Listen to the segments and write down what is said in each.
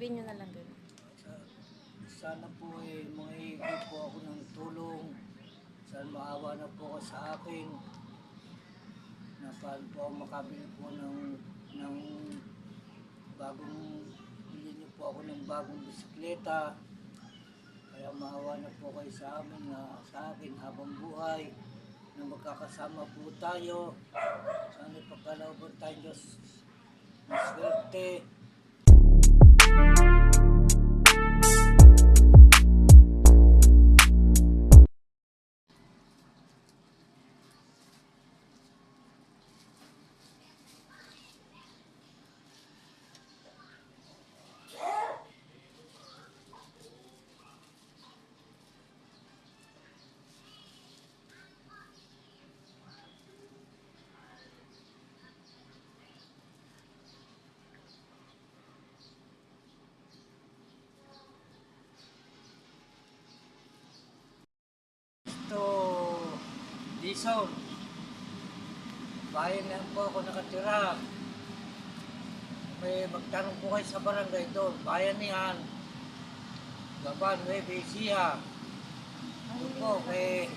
Sabihin nyo na lang gano'n. Sa- Sana po eh, manghihingi po ako ng tulong. Sana maawa na po ako sa akin. Na paano po ako makabili po ng, ng bagong, bili niyo po ako ng bagong bisikleta. Kaya maawa na po kayo sa amin na sa akin habang buhay na magkakasama po tayo. Sana ipagkalooban tayo Diyos ng Dison. Bayan lang po ako nakatira. May magtanong po kayo sa barangay doon. Bayan niyan. Gaban, Nueve Ecija. Doon po kay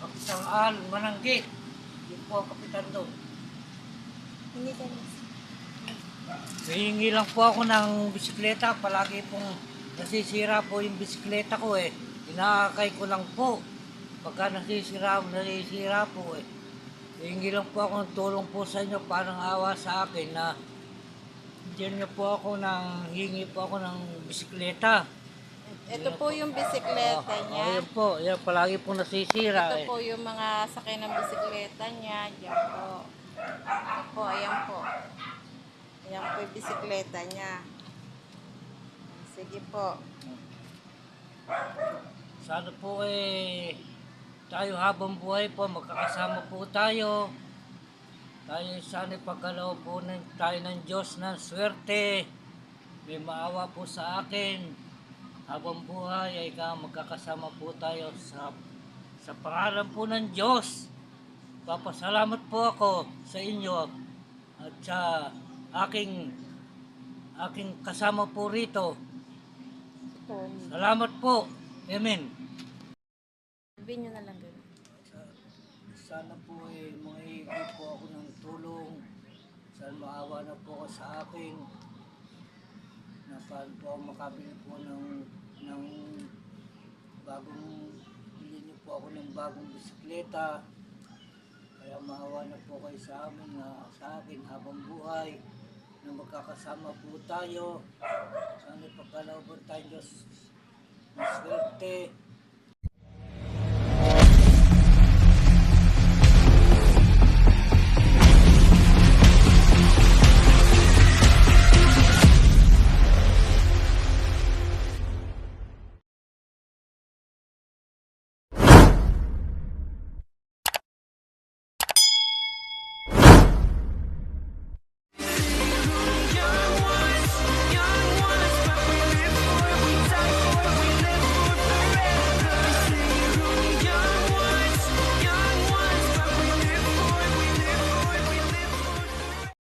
Kapisang Al Mananggit. Yun po kapitan doon. Hindi ka Hihingi lang po ako ng bisikleta. Palagi pong nasisira po yung bisikleta ko eh. Inaakay ko lang po. Pagka nasisira, nasisira po eh. Hihingi lang po ako ng tulong po sa inyo. Parang awa sa akin na Diyan niyo po ako ng, hingi po ako ng bisikleta. Ito po yung bisikleta Oh, niya. Ayan po, yan palagi po nasisira Ito eh. po yung mga sakay ng bisikleta niya. Diyan po. Ito po, ayan po. Ayan po yung bisikleta niya. Sige po. Sana po eh, tayo habang buhay po, magkakasama po tayo. Tayo sana pagkalaw po ng, tayo ng Diyos ng swerte. May maawa po sa akin. Habang buhay ay ka magkakasama po tayo sa sa pangalan po ng Diyos. Papasalamat po ako sa inyo at sa aking aking kasama po rito. Ito. Salamat po. Amen. Sabihin nyo na lang gano'n. Sa- Sana po eh, manghihingi po ako ng tulong. Sana maawa na po ako sa akin. Na paano po ako makabili po ng, ng bagong, bili niyo po ako ng bagong bisikleta. Kaya maawa na po kayo sa amin na sa akin habang buhay na magkakasama po tayo. Sana ipagkalooban tayo Diyos ng swerte.